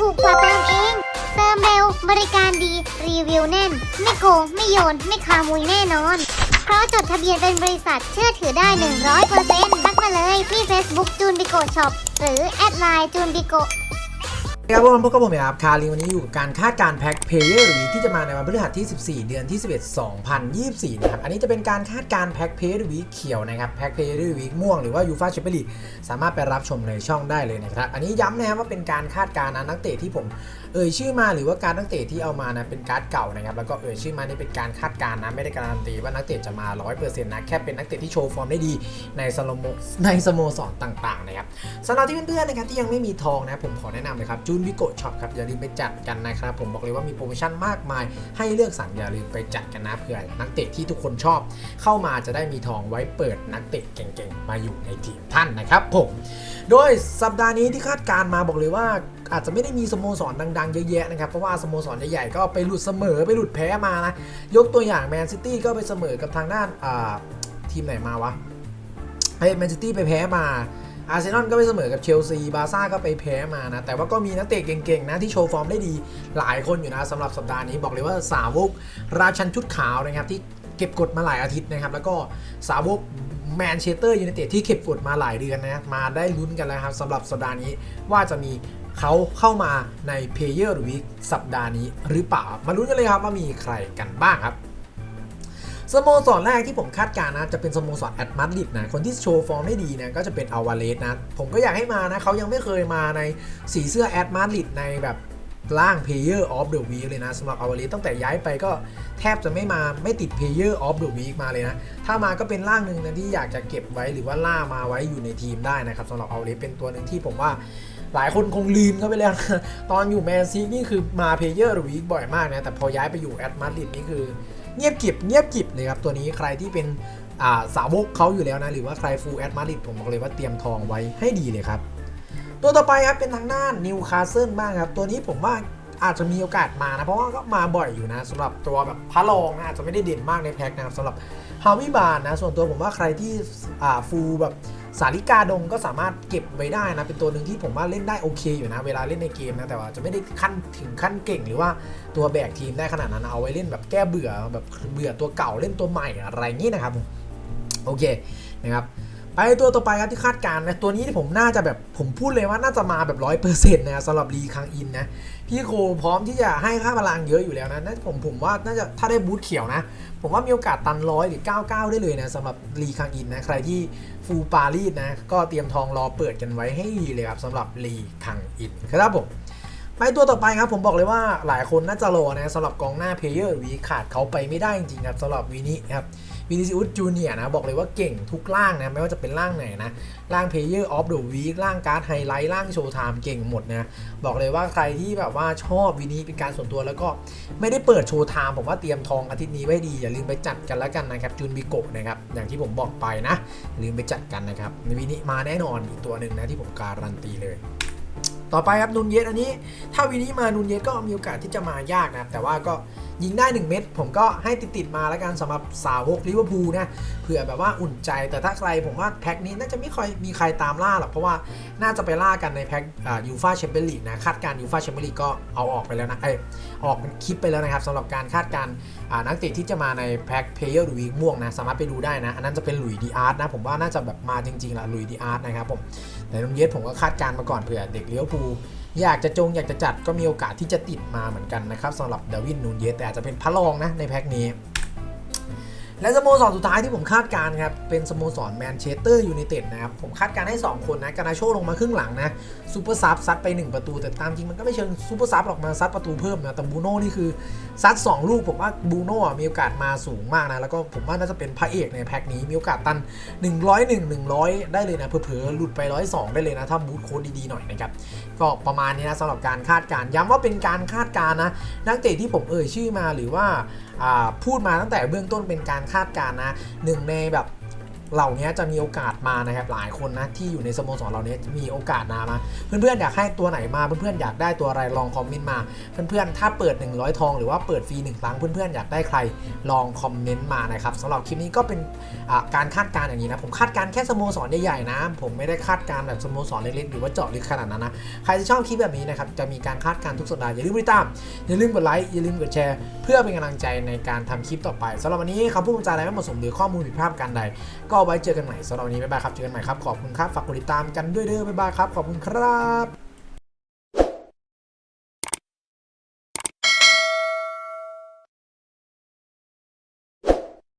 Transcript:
ถูกกว่าเติมเอง เติมเร็วบริการดีรีวิวแน่น ไม่โกงไม่โยน ไม่ขามยแน่นอน เพราะจดทะเบียนเป็นบริษัทเชื่อถือได้ 100%ทักมาเลยที่ Facebook จูนบิโกช็อปหรือแอดไลน์จูนบิโก ครับผมพบกับผมครับคาริวันนี้อยู่กับการคาดการแพ็คเพเยอร์หรือที่จะมาในวันพฤหัสที่ 14 เดือนที่ 11 2024 นะครับ อันนี้จะเป็นการคาดการแพ็คเพเยอร์วีเขียวนะครับแพ็คเพเยอร์วีม่วงหรือว่ายูฟาแชมเปี้ยนลีกสามารถไปรับชมในช่องได้เลยนะครับ อันนี้ย้ำนะครับว่าเป็นการคาดการณ์นะนักเตะที่ผม เอ่ยชื่อมาหรือว่าการนักเตะที่เอามานะเป็นการ์ดเก่านะครับแล้วก็เอ่ยชื่อมานี่เป็นการคาดการณ์นะไม่ได้การันตีว่านักเตะจะมา 100%นะแค่เป็นนักเตะที่โชว์ฟอร์มได้ดีในสโลโมในสโมสรต่างๆนะครับสำหรับที่เพื่อนๆนะครับที่ยังไม่มีทองนะผมขอแนะนำเลยครับจูนวิโกช็อปครับอย่าลืมไปจัดกันนะครับผมบอกเลยว่ามีโปรโมชั่นมากมาย ให้เลือกสั่งอย่าลืมไปจัดกันนะเพื่อนักเตะที่ทุกคนชอบ เข้ามาจะได้มีทองไว้เปิดนักเตะเก่งๆ มาอยู่ในทีมท่านนะครับผมโดยสัปดาห์นี้ที่คาดการณ์มาบอกเลยว่า อาจจะไม่ได้มีสโมสรดังๆเยอะแยะนะครับเพราะว่าสโมสรใหญ่ๆก็ไปหลุดเสมอไปหลุดแพ้มานะยกตัวอย่างแมนซิตี้ก็ไปเสมอกับทางด้านทีมไหนมาวะเฮ้ยแมนซิตี้ไปแพ้มาอาร์เซนอลก็ไปเสมอกับเชลซี บาร์ซ่าก็ไปแพ้มานะ แต่ว่าก็มีนักเตะเก่งๆนะที่โชว์ฟอร์มได้ดีหลายคนอยู่นะสำหรับสัปดาห์นี้บอกเลยว่าสาวกราชันชุดขาวนะครับที่เก็บกดมาหลายอาทิตย์นะครับ แล้วก็สาวกแมนเชสเตอร์ยูไนเต็ดที่เก็บกดมาหลายเดือนนะมาได้ลุ้นกันแล้วครับสำหรับสัปดาห์นี้ว่าจะมี เขาเข้ามาในเพเยอร์วีคสัปดาห์นี้หรือเปล่า มาลุ้นกันเลยครับว่ามีใครกันบ้างครับสโมสรแรกที่ผมคาดการณ์นะจะเป็นสโมสรแอตมาดริดนะคนที่โชว์ฟอร์มได้ดีนะก็จะเป็นอาวาเลสนะผมก็อยากให้มานะเขายังไม่เคยมาในสีเสื้อแอตมาดริดในแบบร่าง Player of the Week เลยนะสำหรับอาวาเลสตั้งแต่ย้ายไปก็แทบจะไม่มาไม่ติด Player of the Week มาเลยนะ ถ้ามาก็เป็นร่างหนึ่งนะที่อยากจะเก็บไว้หรือว่าล่ามาไว้อยู่ในทีมได้นะครับสำหรับอาวาเลสเป็นตัวหนึ่งที่ผมว่า หลายคนคงลืมเขาไปแล้วนะตอนอยู่แมนซีนี่คือมา Player of the Week บ่อยมากนะ แต่พอย้ายไปอยู่แอตมาดริดนี่คือเงียบกิบเงียบกิบเลยครับ ตัวนี้ใครที่เป็นาสาวกเขาอยู่แล้วนะ หรือว่าใครฟูลแอดมาริดผมบอกเลยว่าเตรียมทองไว้ให้ดีเลยครับ ตัวต่อไปครับเป็นทางด้านนิวคาสเซิลบ้างครับ ตัวนี้ผมว่าอาจจะมีโอกาสมานะ เพราะว่าก็มาบ่อยอยู่นะสำหรับตัวแบบพระรองนะอาจจะไม่ได้เด่นมากในแพ็คนะครับสำหรับฮาวิบานนะส่วนตัวผมว่าใครที่ฟูลแบบ สาริกาดงก็สามารถเก็บไว้ได้นะ เป็นตัวหนึ่งที่ผมว่าเล่นได้โอเคอยู่นะ เวลาเล่นในเกมนะ แต่ว่าจะไม่ได้ขั้นถึงขั้นเก่งหรือว่าตัวแบกทีมได้ขนาดนั้น เอาไว้เล่นแบบแก้เบื่อแบบเบื่อตัวเก่าเล่นตัวใหม่อะไรอย่างนี้นะครับ โอเคนะครับ ไปตัวต่อไปครับที่คาดการณ์นะตัวนี้ที่ผมน่าจะแบบผมพูดเลยว่าน่าจะมาแบบร้อยเปอร์เซ็นต์นะสำหรับรีคังอินนะพี่โคพร้อมที่จะให้ค่าพลังเยอะอยู่แล้วนะน่าผมผมว่าน่าจะถ้าได้บูทเขียวนะ ผมว่ามีโอกาสตันร้อยหรือ 99 ได้เลยนะสำหรับรีคังอินนะใครที่ฟูปารีสนะก็เตรียมทองรอเปิดกันไว้ให้ดีเลยครับสำหรับรีคังอินครับผมไปตัวต่อไปครับผมบอกเลยว่าหลายคนน่าจะรอนะสำหรับกองหน้าเพลเยอร์วีขาดเขาไปไม่ได้จริงๆครับสำหรับวีนี้ครับ วินิซิอุสจูเนียนะบอกเลยว่าเก่งทุกร่างนะไม่ว่าจะเป็นร่างไหนนะร่างเพลเยอร์ออฟเดอะวีคร่างการ์ดไฮไลท์ร่างโชว์ไทม์เก่งหมดนะบอกเลยว่าใครที่แบบว่าชอบวีนี้เป็นการส่วนตัวแล้วก็ไม่ได้เปิดโชว์ไทม์ผมว่าเตรียมทองอาทิตย์นี้ไว้ดีอย่าลืมไปจัดกันแล้วกันนะครับจูนบิโกะนะครับอย่างที่ผมบอกไปนะลืมไปจัดกันนะครับวีนี้มาแน่นอนอีกตัวหนึ่งนะที่ผมการันตีเลย ต่อไปครับนุนเยสอันนี้ ถ้าวีนี้มานุนเยสก็มีโอกาสที่จะมายากนะแต่ว่าก็ยิงได้ 1 เม็ดผมก็ให้ติดติดๆมาแล้วกันสำหรับสาวกลิเวอร์พูลนะเผื่อแบบว่าอุ่นใจแต่ถ้าใครผมว่าแพ็คนี้น่าจะไม่ค่อยมีใครตามล่าหรอกเพราะว่าน่าจะไปล่ากันในแพ็คยูฟาแชมเปี้ยนลีกนะคาดการยูฟาแชมเปี้ยนลีกก็เอาออกไปแล้วนะเอออกเป็นคลิปไปแล้วนะครับสำหรับการคาดการนักเตะที่จะมาในแพ็คเพเยอร์หรือวีม่วงนะสามารถไปดูได้นะ อันนั้นจะเป็นหลุยดีอาร์ตนะผมว่าน่าจะแบบมาจริงๆละหลุยดีอาร์ตนะครับผมแต่นุนเยสผมก็คาดการมาก่อนเผื่อเด็กเลี้ยวภููอยากจะจงอยากจะจัดก็มีโอกาสที่จะติดมาเหมือนกันนะครับสำหรับดาวินนูนเยสแต่อาจจะเป็นพระรองนะในแพ็คนี้ และสโมสรสุดท้ายที่ผมคาดการ์ครับ เป็นสโมสรแมนเชสเตอร์ยูไนเต็ดนะครับ ผมคาดการให้ 2 คนนะกานาโชลงมาครึ่งหลังนะซูเปอร์ซับซัดไป 1 ประตู แต่ตามจริงมันก็ไม่เชิงซูเปอร์ซับหรอกมาซัดประตูเพิ่มนะแต่บูโน่นี่คือ ซัด 2 ลูก ผมว่าบูโน่มีโอกาสมาสูงมากนะ แล้วก็ผมว่าน่าจะเป็นพระเอกในแพ็คนี้มีโอกาสตัน 101 100 ได้เลยนะเผลอๆหลุดไป 102 ได้เลยนะถ้าบูทโค้ดดีๆหน่อยนะครับก็ประมาณนี้นะสำหรับการคาดการ์ย้ำว่าเป็นการคาดการ์นะนักเตะที่ผมเอ่ยชื่อมาหรือว่าอ่าพูดมาตั้งแต่เบื้องต้นเป็นการคาดการณ์นะหนึ่งในแบบ เหล่านี้จะมีโอกาสมานะครับหลายคนนะที่อยู่ในสโมสรเหล่านี้มีโอกาสนามา เพื่อนๆอยากให้ตัวไหนมาเพื่อนๆอยากได้ตัวอะไรลองคอมเมนต์มา เพื่อนๆถ้าเปิด 100 ทองหรือว่าเปิดฟรีหนึ่งครั้งเพื่อนๆอยากได้ใครลองคอมเมนต์มานะครับสำหรับคลิปนี้ก็เป็นการคาดการณ์อย่างนี้นะผมคาดการณ์แค่สโมสรใหญ่ๆนะ ผมไม่ได้คาดการณ์แบบสโมสรเล็กๆหรือว่าเจาะลึกขนาดนั้นนะใครที่ชอบคลิปแบบนี้นะครับจะมีการคาดการณ์ทุกสัปดาห์อย่าลืมติดตามอย่าลืมกดไลค์อย่าลืมกดแชร์ เพื่อเป็นกำลังใจในการทำคลิปต่อไปสำหรับวันนี้คำพูดจาอะไรไม่เหมาะสมหรือข้อมูลผิดพลาดการใดก็เอาไว้เจอกันใหม่สำหรับวันนี้บ๊ายบายครับเจอกันใหม่ครับขอบคุณครับฝากกดติดตามกันด้วยเด้อบ๊ายบายครับขอบคุณครับ